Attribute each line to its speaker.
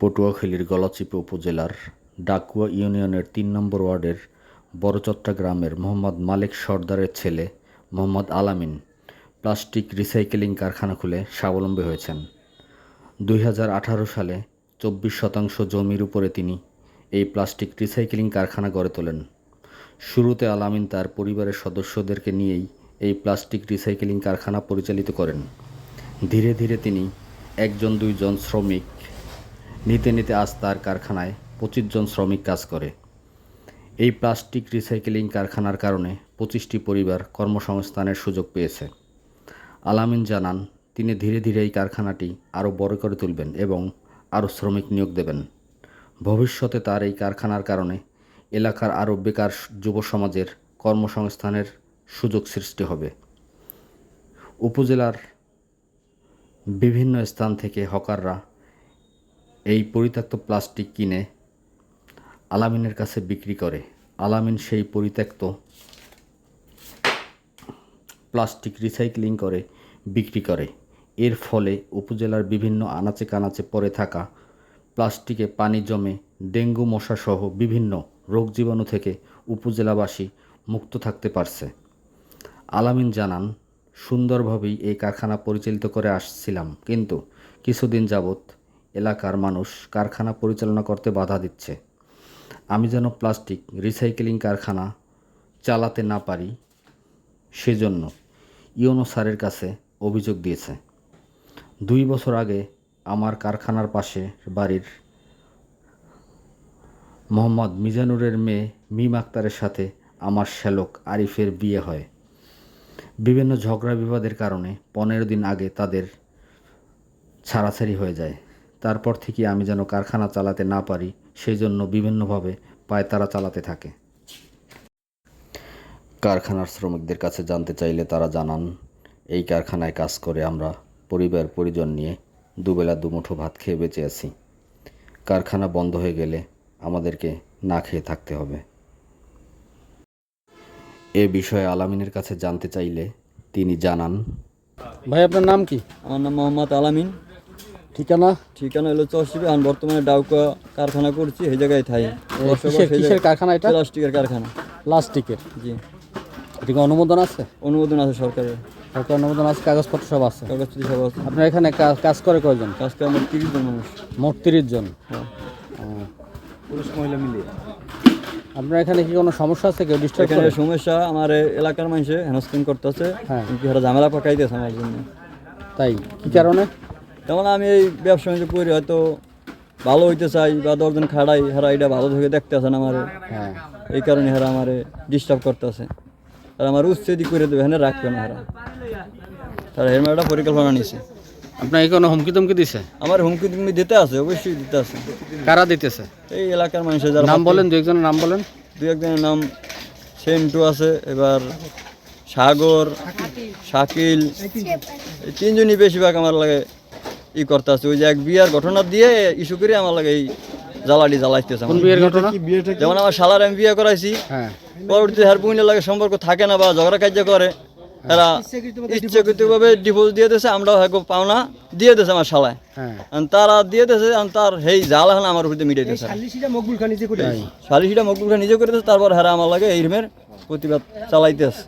Speaker 1: পটুয়াখালীর গলাচিপা উপজেলার ডাকুয়া ইউনিয়নের তিন নম্বর ওয়ার্ডের বড়চট্টা গ্রামের মোহাম্মদ মালেক সর্দারের ছেলে মোহাম্মদ আলামিন প্লাস্টিক রিসাইকেলিং কারখানা খুলে স্বাবলম্বী হয়েছেন। দুই হাজার আঠারো সালে চব্বিশ শতাংশ জমির উপরে তিনি এই প্লাস্টিক রিসাইকেলিং কারখানা গড়ে তোলেন। শুরুতে আলামিন তার পরিবারের সদস্যদেরকে নিয়েই এই প্লাস্টিক রিসাইকেলিং কারখানা পরিচালিত করেন। ধীরে ধীরে তিনি একজন দুইজন শ্রমিক নিতে নিতে আজ তার কারখানায় পঁচিশ জন শ্রমিক কাজ করে। এই প্লাস্টিক রিসাইকেলিং কারখানার কারণে পঁচিশটি পরিবার কর্মসংস্থানের সুযোগ পেয়েছে। আলামিন জানান, তিনি ধীরে ধীরে এই কারখানাটি আরও বড় করে তুলবেন এবং আরও শ্রমিক নিয়োগ দেবেন। ভবিষ্যতে তার এই কারখানার কারণে এলাকার আরও বেকার যুব সমাজের কর্মসংস্থানের সুযোগ সৃষ্টি হবে। উপজেলার বিভিন্ন স্থান থেকে হকাররা এই পরিত্যক্ত প্লাস্টিক কিনে আলামিনের কাছে বিক্রি করে। আলামিন সেই পরিত্যক্ত প্লাস্টিক রিসাইক্লিং করে, বিক্রি করে। এর ফলে উপজেলার বিভিন্ন আনাচে কানাচে পড়ে থাকা প্লাস্টিকে পানি জমে ডেঙ্গু মশা সহ বিভিন্ন রোগ জীবাণু থেকে উপজেলাবাসী মুক্ত থাকতে পারছে। আলামিন জানান, সুন্দরভাবেই এই কারখানা পরিচালিত করে আসছিলাম, কিন্তু কিছুদিন যাবৎ এলাকার মানুষ কারখানা পরিচালনা করতে বাধা দিচ্ছে। আমি যেন প্লাস্টিক রিসাইকেলিং কারখানা চালাতে না পারি, সেজন্য ইওনো স্যারের কাছে অভিযোগ দিয়েছে। দুই বছর আগে আমার কারখানার পাশে বাড়ির মোহাম্মদ মিজানুরের মেয়ে মিম আক্তারের সাথে আমার শ্যালক আরিফের বিয়ে হয়। বিভিন্ন ঝগড়া বিবাদের কারণে পনেরো দিন আগে তাদের ছাড়াছাড়ি হয়ে যায়। তারপর থেকে আমি যেন কারখানা চালাতে না পারি সেই জন্য বিভিন্নভাবে পায়তারা চালাতে থাকে। কারখানার শ্রমিকদের কাছে জানতে চাইলে তারা জানান এই কারখানায় কাজ করে আমরা পরিবার পরিজন নিয়ে দুবেলা দুমুঠো ভাত খেয়ে বেঁচে আছি। কারখানা বন্ধ হয়ে গেলে আমাদেরকে না খেয়ে থাকতে হবে। এ বিষয়ে আলামিনের কাছে জানতে চাইলে তিনি জানান
Speaker 2: ভাই আপনার নাম কি?
Speaker 3: আমার নাম মোহাম্মদ আলামিন।
Speaker 2: ঠিকানা?
Speaker 3: ঠিকানা হলো চরশিবে আমি বর্তমানে ডাউকা কারখানা করছি এই জায়গায় থাই।
Speaker 2: কিসের কারখানা এটা?
Speaker 3: প্লাস্টিকের কারখানা।
Speaker 2: প্লাস্টিকের?
Speaker 3: জি।
Speaker 2: এদিকে অনুমোদন আছে?
Speaker 3: অনুমোদন আছে সরকারের।
Speaker 2: সরকার অনুমোদন আছে কাগজপত্র সব আছে?
Speaker 3: কাগজপত্র সব আছে।
Speaker 2: আপনার এখানে কাজ করে কয়জন?
Speaker 3: কাজ করে আমার তিরিশ জন মানুষ।
Speaker 2: মোট তিরিশ জন?
Speaker 3: হ্যাঁ।
Speaker 2: পুরুষ মহিলা মিলিয়ে। আপনার এখানে কি কোনো সমস্যা আছে? কেউ ডিস্টার্ব
Speaker 3: এখানে সমস্যা আমার এলাকার মানুষে হেনস্কিন করতেছে।
Speaker 2: হ্যাঁ।
Speaker 3: ঝামেলা পাকাইতেছে আমার জন্য।
Speaker 2: তাই? কি কারণে?
Speaker 3: যেমন আমি এই ব্যবসা বাণিজ্য করি হয়তো ভালো হইতে চাই বা দশজন খাড়াই হেরা এটা ভালো থেকে দেখতেছে না আমার।
Speaker 2: হ্যাঁ।
Speaker 3: এই কারণে হেরা আমার ডিস্টার্ব করতেছে আর আমার উচ্ছেদি করে দেবে হেনে রাখবে না হেরা। তারা এর একটা পরিকল্পনা নিছে।
Speaker 2: আপনার এই কোনো হুমকি তুমকি দিছে?
Speaker 3: আমার হুমকি তুমি দিতে আছে অবশ্যই দিতে আছে।
Speaker 2: কারা দিতেছে?
Speaker 3: এই এলাকার মানুষের যারা
Speaker 2: নাম বলেন দু একজনের নাম বলেন।
Speaker 3: দু একজনের নাম সেন্টু আছে এবার সাগর শাকিল এই তিনজনই বেশিরভাগ আমার লাগে ই করতে আছে ওই যে এক বিয়ার ঘটনা দিয়ে ইস্যু করে আমার লাগে এই জ্বালাটি জ্বালাইতেছে
Speaker 2: কোন বিয়ের ঘটনা?
Speaker 3: যেমন আমার শালার আমি বিয়ে করাইছি।
Speaker 2: হ্যাঁ।
Speaker 3: পরবর্তী হার বুঝলে লাগে সম্পর্ক থাকে না বা ঝগড়া কার্য করে। এরা ইচ্ছাকৃতভাবে ডিভোর্স দিয়ে দিয়েছে আমরাও হয়তো পাওনা দিয়ে দিয়েছে আমার শালায়।
Speaker 2: হ্যাঁ।
Speaker 3: আর তারা দিয়ে দিয়েছে আর তার সেই জাল এখন আমার উপরে মিটাইতেছে
Speaker 2: তাই।
Speaker 3: সালিশিটা মকবুল খান নিজে করে দিয়েছে তারপর হেরা আমার লাগে এই রুমের প্রতিবাদ চালাইতেছে।